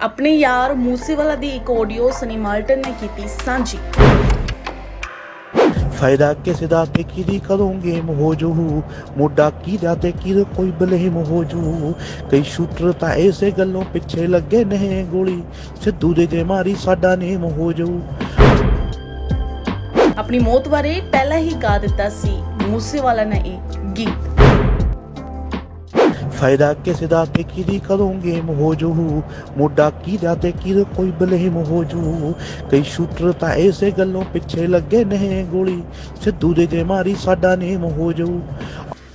ਆਪਣੇ ਯਾਰ ਮੂਸੇਵਾਲਾ ਦੀ ਇੱਕ ਆਡੀਓ ਸਨੀ ਮਾਲਟਨ ਨੇ ਕੀਤੀ ਸਾਂਝੀ। ਫਾਇਦਾ ਕਿਸੇ ਦਾ ਤੇ ਕਿਹਦੀ ਕਦੋਂ ਗੇਮ ਹੋ ਜੂ? ਮੋਢਾ ਕੀ ਦਾ ਤੇ ਕਿਹਦੇ ਕੋਈ ਬਲੇਮ ਹੋ ਜੂ? ਕਈ ਸ਼ੂਟਰ ਤਾਂ ਐਸੇ ਗੱਲੋਂ ਪਿੱਛੇ ਲੱਗੇ ਨੇ ਗੋਲੀ। ਸਿੱਧੂ ਦੇ ਜੇ ਮਾਰੀ ਸਾਡਾ ਨੇਮ ਹੋ ਜੂ। ਆਪਣੀ ਮੌਤ ਬਾਰੇ ਪਹਿਲਾਂ ਹੀ ਗਾ ਦਿੱਤਾ ਸੀ ਮੂਸੇਵਾਲਾ ਨੇ ਇਹ ਗੀਤ। ਫਾਇਦਾ ਕਿਸੇ ਦਾ ਤੇ ਕਿਹਦੀ ਕਦੋਂ ਗੇਮ ਹੋ ਜੂ? ਮੋਢਾ ਤੇ ਕਿਹਦੇ ਕੋਈ ਬਲੇਮ ਹੋ ਜੂ? ਕਈ ਸ਼ੂਟਰ ਤਾਂ ਐਸੇ ਗੱਲੋਂ ਪਿੱਛੇ ਲੱਗੇ ਨੇ ਗੋਲੀ। ਸਿੱਧੂ ਦੇ ਜੇ ਮਾਰੀ ਸਾਡਾ ਨੇਮ ਹੋ ਜੂ।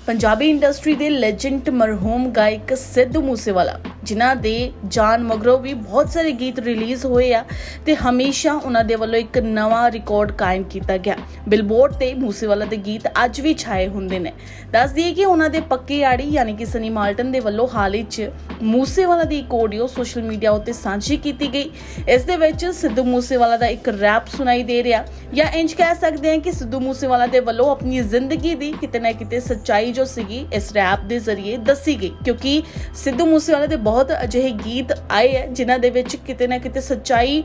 ਪੰਜਾਬੀ ਇੰਡਸਟਰੀ ਦੇ ਲੈਜੈਂਡ ਮਰਹੂਮ ਗਾਇਕ ਸਿੱਧੂ ਮੂਸੇਵਾਲਾ। ਜਿਨ੍ਹਾਂ ਦੇ ਜਾਨ ਮਗਰੋਂ ਵੀ ਬਹੁਤ ਸਾਰੇ ਗੀਤ ਰਿਲੀਜ਼ ਹੋਏ ਆ ਤੇ ਹਮੇਸ਼ਾ ਉਹਨਾਂ ਦੇ ਵੱਲੋਂ ਇੱਕ ਨਵਾਂ ਰਿਕਾਰਡ ਕਾਇਮ ਕੀਤਾ ਗਿਆ। ਬਿਲਬੋਰਡ ਤੇ ਮੂਸੇਵਾਲਾ ਦੇ ਗੀਤ ਅੱਜ ਵੀ ਛਾਏ ਹੁੰਦੇ ਨੇ। ਦੱਸ ਦਈਏ ਕਿ ਉਹਨਾਂ ਦੇ ਪੱਕੇ ਆੜੀ ਯਾਨੀ ਕਿ ਸਨੀ ਮਾਲਟਨ ਦੇ ਵੱਲੋਂ ਹਾਲ ਹੀ 'ਚ ਮੂਸੇਵਾਲਾ ਦੀ ਇੱਕ ਆਡੀਓ ਸੋਸ਼ਲ ਮੀਡੀਆ ਉੱਤੇ ਸਾਂਝੀ ਕੀਤੀ ਗਈ। ਇਸ ਦੇ ਵਿੱਚ ਸਿੱਧੂ ਮੂਸੇਵਾਲਾ ਦਾ ਇੱਕ ਰੈਪ ਸੁਣਾਈ ਦੇ ਰਿਹਾ। ਜਾਂ ਇੰਜ ਕਹਿ ਸਕਦੇ ਹਾਂ ਕਿ ਸਿੱਧੂ ਮੂਸੇਵਾਲਾ ਦੇ ਵੱਲੋਂ ਆਪਣੀ ਜ਼ਿੰਦਗੀ ਦੀ ਕਿਤੇ ਨਾ ਕਿਤੇ ਸੱਚਾਈ ਜੋ ਸੀਗੀ, ਇਸ ਰੈਪ ਦੇ ਜ਼ਰੀਏ ਦੱਸੀ ਗਈ। ਕਿਉਂਕਿ ਸਿੱਧੂ ਮੂਸੇਵਾਲਾ ਦੇ ਬਹੁਤ ਅਜਿਹੇ ਗੀਤ ਆਏ ਹੈ, ਜਿਨ੍ਹਾਂ ਦੇ ਵਿੱਚ ਕਿਤੇ ਨਾ ਕਿਤੇ ਸੱਚਾਈ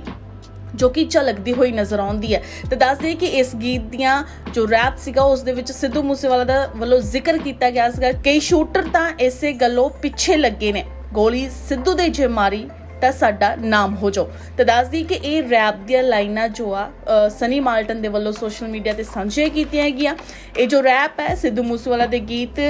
ਜੋ ਕਿ ਝਲਕਦੀ ਹੋਈ ਨਜ਼ਰ ਆਉਂਦੀ ਹੈ। ਤੇ ਦੱਸ ਦਈਏ ਕਿ ਇਸ ਗੀਤ ਦੀਆਂ ਜੋ ਰੈਪ ਸੀਗਾ, ਉਸ ਦੇ ਵਿੱਚ ਸਿੱਧੂ ਮੂਸੇਵਾਲਾ ਦਾ ਵੱਲੋਂ ਜ਼ਿਕਰ ਕੀਤਾ ਗਿਆ ਸੀਗਾ। ਕਈ ਸ਼ੂਟਰ ਤਾਂ ਇਸੇ ਗੱਲੋਂ ਪਿੱਛੇ ਲੱਗੇ ਨੇ। ਗੋਲੀ ਸਿੱਧੂ ਦੇ ਜੇ ਮਾਰੀ ਤਾਂ ਸਾਡਾ ਨਾਮ ਹੋ ਜਾਓ। ਤੇ ਦੱਸਦੀ ਕਿ ਇਹ ਰੈਪ ਦੀਆਂ ਲਾਈਨਾਂ ਜੋ ਆ ਸਨੀ ਮਾਲਟਨ ਦੇ ਵੱਲੋਂ ਸੋਸ਼ਲ ਮੀਡੀਆ ਤੇ ਸਾਂਝੀਆਂ ਕੀਤੀਆਂ ਗਈਆਂ। ਇਹ ਜੋ ਰੈਪ ਹੈ, ਸਿੱਧੂ ਮੂਸੇਵਾਲਾ ਦੇ ਗੀਤ,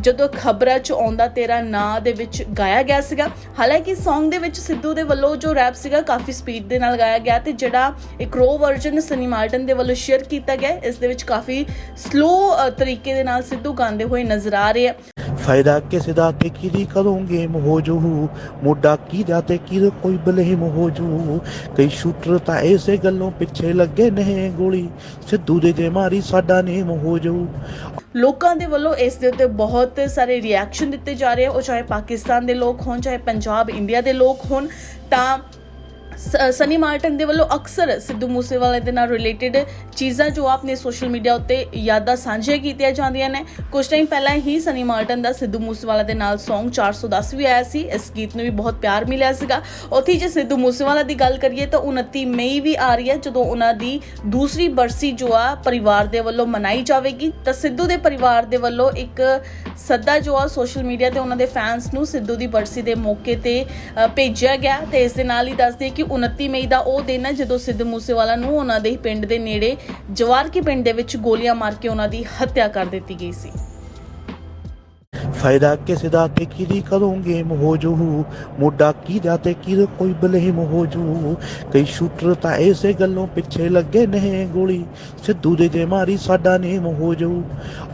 ਜਦੋਂ ਖਬਰਾਂ 'ਚ ਆਉਂਦਾ ਤੇਰਾ ਨਾਂ ਦੇ ਵਿੱਚ ਗਾਇਆ ਗਿਆ ਸੀਗਾ। ਹਾਲਾਂਕਿ Song ਦੇ ਵਿੱਚ ਸਿੱਧੂ ਦੇ ਵੱਲੋਂ ਜੋ ਰੈਪ ਸੀਗਾ, ਕਾਫੀ ਸਪੀਡ ਦੇ ਨਾਲ ਗਾਇਆ ਗਿਆ ਤੇ ਜਿਹੜਾ ਇੱਕ ਰੋ ਵਰਜ਼ਨ ਸਨੀ ਮਾਲਟਨ ਦੇ ਵੱਲੋਂ ਸ਼ੇਅਰ ਕੀਤਾ ਗਿਆ, ਇਸ ਦੇ ਵਿੱਚ ਕਾਫੀ ਸਲੋ ਤਰੀਕੇ ਦੇ ਨਾਲ ਸਿੱਧੂ ਗਾਉਂਦੇ ਹੋਏ ਨਜ਼ਰ ਆ ਰਹੇ ਆ। ਫਾਇਦਾ ਕਿਸੇ ਦਾ ਤੇ ਕਿਹਦੀ ਕਦੋਂ ਗੇਮ ਹੋ ਜੂ ਮੋਢਾ ਤੇ ਕਿਹਦੇ ਕੋਈ ਬਲੇਮ ਹੋ ਜੂ ਕਈ ਸ਼ੂਟਰ ਤਾਂ ਐਸੇ ਗੱਲੋਂ ਪਿੱਛੇ ਲੱਗੇ ਨੇ ਗੋਲੀ। ਸਿੱਧੂ ਦੇ ਜੇ ਮਾਰੀ ਸਾਡਾ ਨੇਮ ਹੋ ਜੂ ਲੋਕਾਂ ਦੇ ਵੱਲੋਂ ਇਸ ਦੇ ਉੱਤੇ ਬਹੁਤ ਸਾਰੇ ਰਿਐਕਸ਼ਨ ਦਿੱਤੇ ਜਾ ਰਹੇ ਆ। ਉਹ ਚਾਹੇ ਪਾਕਿਸਤਾਨ ਦੇ ਲੋਕ ਹੋਣ, ਚਾਹੇ ਪੰਜਾਬ ਇੰਡੀਆ ਦੇ ਲੋਕ ਹੋਣ, ਤਾਂ ਸਨੀ ਮਾਰਟਨ ਦੇ ਵੱਲੋਂ ਅਕਸਰ ਸਿੱਧੂ ਮੂਸੇਵਾਲੇ ਦੇ ਨਾਲ ਰਿਲੇਟਡ ਚੀਜ਼ਾਂ ਜੋ ਆਪਣੇ ਸੋਸ਼ਲ ਮੀਡੀਆ ਉੱਤੇ ਯਾਦਾਂ ਸਾਂਝੀਆਂ ਕੀਤੀਆਂ ਜਾਂਦੀਆਂ ਨੇ। ਕੁਝ ਟਾਈਮ ਪਹਿਲਾਂ ਹੀ ਸਨੀ ਮਾਰਟਨ ਦਾ ਸਿੱਧੂ ਮੂਸੇਵਾਲਾ ਦੇ ਨਾਲ Song 410 ਵੀ ਆਇਆ ਸੀ। ਇਸ ਗੀਤ ਨੂੰ ਵੀ ਬਹੁਤ ਪਿਆਰ ਮਿਲਿਆ ਸੀਗਾ। ਉੱਥੇ ਜੇ ਸਿੱਧੂ ਮੂਸੇਵਾਲਾ ਦੀ ਗੱਲ ਕਰੀਏ ਤਾਂ 29 ਮਈ ਵੀ ਆ ਰਹੀ ਹੈ, ਜਦੋਂ ਉਹਨਾਂ ਦੀ ਦੂਸਰੀ ਬਰਸੀ ਜੋ ਆ ਪਰਿਵਾਰ ਦੇ ਵੱਲੋਂ ਮਨਾਈ ਜਾਵੇਗੀ। ਤਾਂ ਸਿੱਧੂ ਦੇ ਪਰਿਵਾਰ ਦੇ ਵੱਲੋਂ ਇੱਕ ਸੱਦਾ ਜੋ ਆ ਸੋਸ਼ਲ ਮੀਡੀਆ ਤੇ ਉਹਨਾਂ ਦੇ ਫੈਨਸ ਨੂੰ ਸਿੱਧੂ ਦੀ ਬਰਸੀ ਦੇ ਮੌਕੇ ਤੇ ਭੇਜਿਆ ਗਿਆ ਤੇ ਇਸ ਦੇ ਨਾਲ ਹੀ ਦੱਸਦੇ ਕਿ 29 ਮਈ ਦਾ ਉਹ ਦਿਨ ਹੈ ਜਦੋਂ ਸਿੱਧੂ ਮੂਸੇਵਾਲਾ ਨੂੰ ਉਹਨਾਂ ਦੇ ਪਿੰਡ ਦੇ ਨੇੜੇ ਜਵਾਰਕੀ ਪਿੰਡ ਦੇ ਵਿੱਚ ਗੋਲੀਆਂ ਮਾਰ ਕੇ ਉਹਨਾਂ ਦੀ ਹੱਤਿਆ ਕਰ ਦਿੱਤੀ ਗਈ ਸੀ। ਫਾਇਦਾ ਕਿਸੇ ਦਾ ਤੇ ਕਿਹਦੀ ਕਦੋਂ ਗੇਮ ਹੋ ਜੂ ਮੋਢਾ ਕੀ ਦਾ ਤੇ ਕਈ ਸ਼ੂਟਰ ਤਾਂ ਐਸੇ ਗੱਲੋਂ ਪਿੱਛੇ ਲੱਗੇ ਨੇ ਗੋਲੀ। ਸਿੱਧੂ ਦੇ ਜੇ ਮਾਰੀ ਸਾਡਾ ਨੇਮ ਹੋ ਜੂ